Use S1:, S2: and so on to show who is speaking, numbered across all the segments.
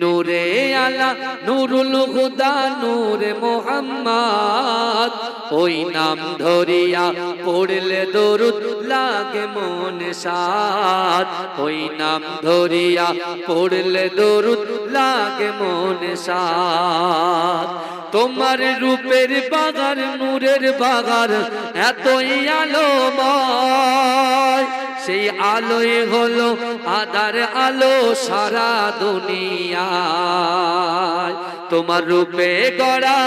S1: নূরে আলা, নুরুল হুদা, নূরে মোহাম্মদ। ওই নাম ধরিয়া পড়লে দরুদ লাগে মনে সাদ ওই নাম ধরিয়া পড়লে দরুদ লাগে মনে সাদ তোমার রূপের বাগার নূরের বাগার এতই আলোময়। সেই আলোয় হলো আদার আলো সারা দুনিয়া তোমার রূপে গড়া,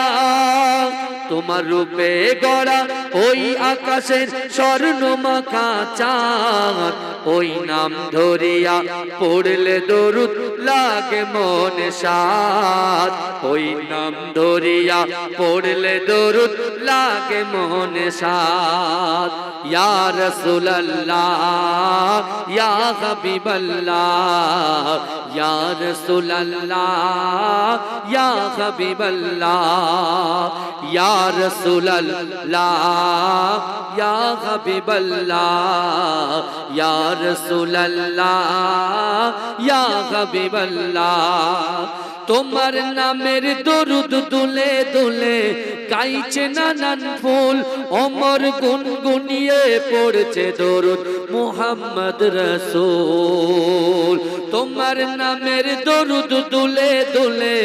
S1: তোমার রূপে গড়া ওই আকাশের স্বর্ণ মাখা চাঁদ। ওই নাম ধরিয়া পড়লে দরুদ লাগে মনে সাদ ওই নাম ধরিয়া পড়লে দরুদ লাগে মনে সাদ ইয়া রাসূলুল্লাহ, ইয়া হাবিবাল্লাহ, ইয়া রাসূলুল্লাহ, ইয়া হাবিবাল্লাহ, ইয়া রাসূলুল্লাহ, ইয়া হাবিবাল্লাহ, ইয়া রাসূলুল্লাহ, ইয়া হাবিবাল্লাহ তোমার নামের দরুদ দুলে দুলে গাইছে নানান ফুল, অমর গুনগুনিয়ে পড়ছে দরুদ মোহাম্মদ রসুল। তোমার নামের দরুদ দুলে দুলে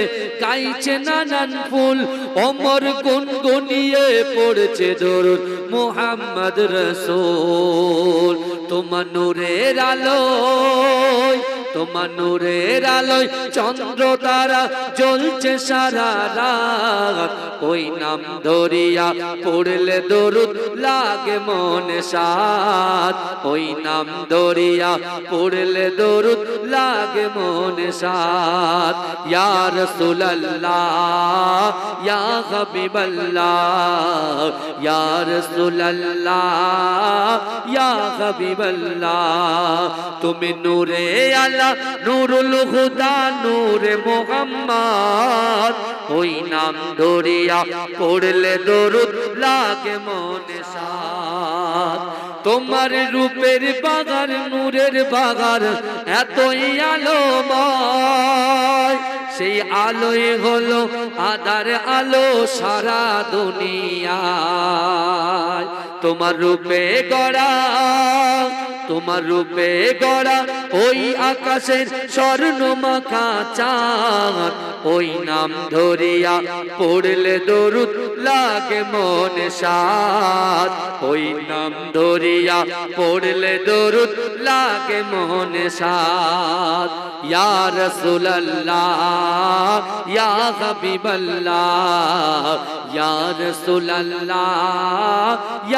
S1: গাইছে নানান ফুল, অমর গুনগুনিয়ে পড়ছে দরুদ মোহাম্মদ রসুল। তোমার নূরের আলোয় তোমার নূরের আলোয় চন্দ্র তারা জ্বলছে সারা রাত। ওই নাম ধরিয়া পড়লে দরুদ লাগে মনে সাত। ওই নাম ধরিয়া পড়লে দরুদ লাগে মনে সাত। ইয়া রাসূলুল্লাহ, ইয়া হাবিবাল্লাহ, ইয়া রাসূলুল্লাহ, ইয়া হাবিবাল্লাহ। তুমি নূরে আলা নূরুল হুদা, নূরে মোহাম্মদ। ওই নাম ধরিয়া পড়লে দরুদ লাগে মনে সাত তোমার রূপের বাগার, নূরের বাগার, এতই আলোময়। সেই আলোয় হলো আদার আলো সারা দুনিয়ায়। তোমার রূপে গড়া, তোমার রূপে গড়া ওই আকাশের স্বর্ণ মাখা চাঁদ, ওই নাম ধরিয়া পড়লে দরুদ লাগে মনে সাত ওই নাম ধরিয়া পড়লে দরুদ লাগে মনে সাত ইয়া রাসূলুল্লাহ, ইয়া হাবিবাল্লাহ ইয়া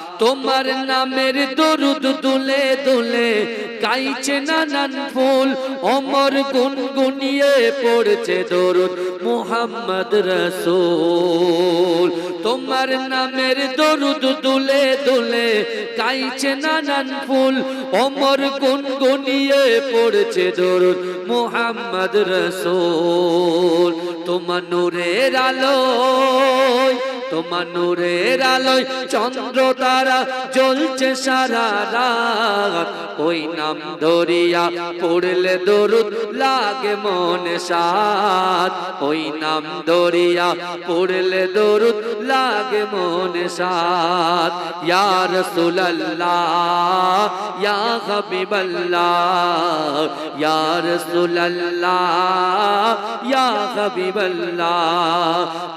S1: তোমার নামের দরুদ দুলে দুলে গাইছে নানান ফুল। অমর গুনগুনিয়ে পড়ছে দরুদ মুহাম্মদ রসুল। তোমার নামের দরুদ দুলে দুলে গাইছে নানান ফুল। অমর গুনগুনিয়ে পড়ছে দরুদ মুহাম্মদ রসুল। তোমার নূরের আলোয় তোমার নূরের আলোয় চন্দ্র তারা জ্বলছে সারা রাত। ওই নাম ধরিয়া পড়লে দরুদ লাগে মনে সাত। ওই নাম ধরিয়া পড়লে দরুদ লাগে মনে সাত। ইয়া রাসূলুল্লাহ, ইয়া হাবিবাল্লাহ, ইয়া রাসূলুল্লাহ, ইয়া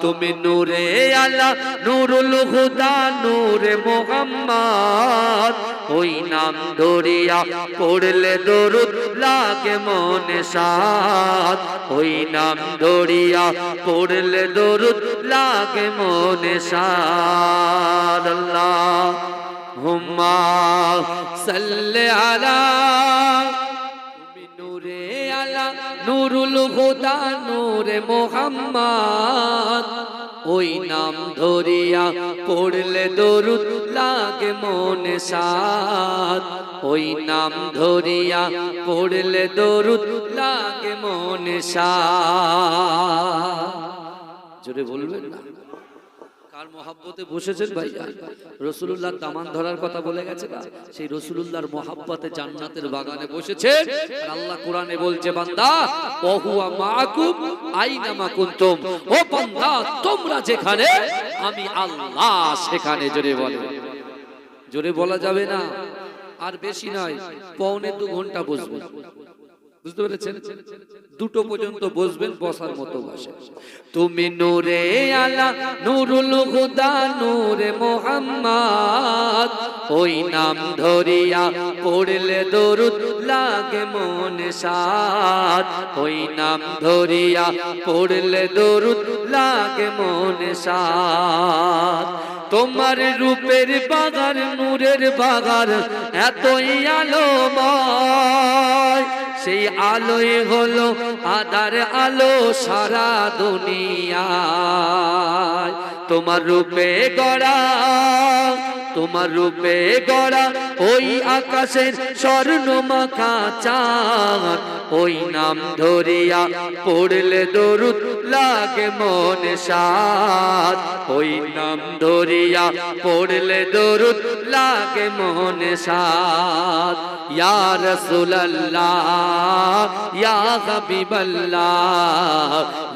S1: তুমি নূরে আলা নূরুল হুদা, নূরে মোহাম্মদ। ওই নাম ধরিয়া পড়লে দরুদ লাগে মনে সাত ওই নাম ধরিয়া পড়লে দরুদ লাগে মনে সাত আল্লাহ হুম্মা সাল্লি আলা নূরে আলা, নুরুল হুদা, নূরে মোহাম্মদ। ওই নাম ধরিয়া পড়লে দরুদ লাগে মনে সাত ওই নাম ধরিয়া পড়লে দরুদ লাগে মনে সাত জোরে বলবেন না? কার মহাব্বতে বসেছেন ভাই রসুল্লাহ দামান ধরার কথা বলে গেছে না সেই রসুল্লাহর মহাব্বতে জান্নাতের বাগানে বসেছে আল্লাহ কোরআনে বলছে, বান্দা মাকুম আইনামা ও বান্দা, তোমরা যেখানে, আমি আল্লাহ সেখানে। জোরে বলে। জোরে বলা যাবে না। আর বেশি নয়, পৌনে দু ঘণ্টা বসবো। বুঝতে পেরেছেন? দুটো পর্যন্ত বসবেন বসার মতো বসে তুমি নূরে আলা নুরুল হুদা নূরে মোহাম্মদ। ওই নাম ধরিয়া পড়লে দরুদ লাগে মনে সাদ। ওই নাম ধরিয়া পড়লে দরুদ লাগে মনে সাদ। তোমার রূপের বাগার নূরের বাগার এতই আলো আলোময়। সেই আলোয় হলো আদার আলো সারা দুনিয়া তোমার রূপে গড়া তোমার রূপে গড়া ওই আকাশের স্বর্ণ মাখা চাঁদ। ওই নাম ধরিয়া পড়লে দরুদ লাগে মনে সাদ ওই নাম ধরিয়া পড়লে দরুদ লাগে মনে সাদ ইয়া রাসূলুল্লাহ, ইয়া হাবিবাল্লাহ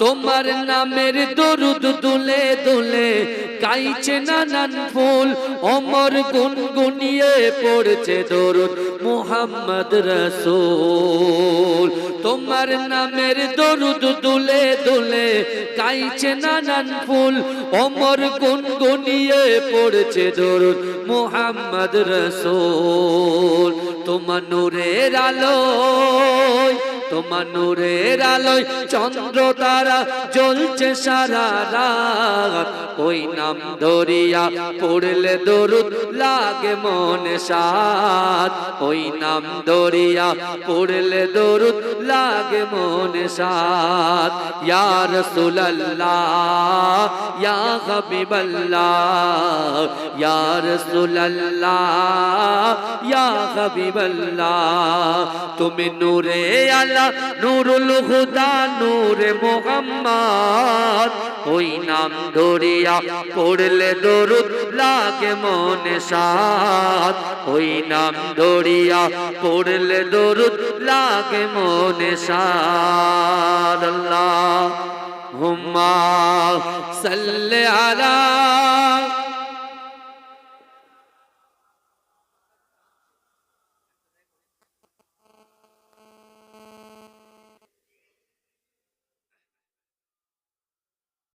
S1: তোমার নামের দরুদ দুলে দুলে গাইছে নানান ফুল, অমর গুনগুনিয়ে পড়ছে দরুদ মুহাম্মদ রসুল। তোমার নামের দরুদ দুলে দুলে গাইছে নানান ফুল, অমর গুনগুনিয়ে পড়ছে দরুদ মুহাম্মদ রসুল। তোমার নূরের আলোয় তোমার নূরের আলোয় চন্দ্র তারা জ্বলছে সারা রাত। ওই নাম ধরিয়া পড়লে দরুদ লাগে মনে সাত। ওই নাম ধরিয়া পড়লে দরুদ লাগে মনে সাত। ইয়া রাসূলুল্লাহ, ইয়া হাবিবাল্লাহ, ইয়া রাসূলুল্লাহ, ইয়া তুমি নূরে আলা নূরুল হুদা, নূরে মোহাম্মদ। ওই নাম ধরিয়া পড়লে দরুদ লাগে মনে সাত ওই নাম ধরিয়া পড়লে দরুদ লাগে মনে সাত আল্লাহ হুম্মা সাল্লি আলা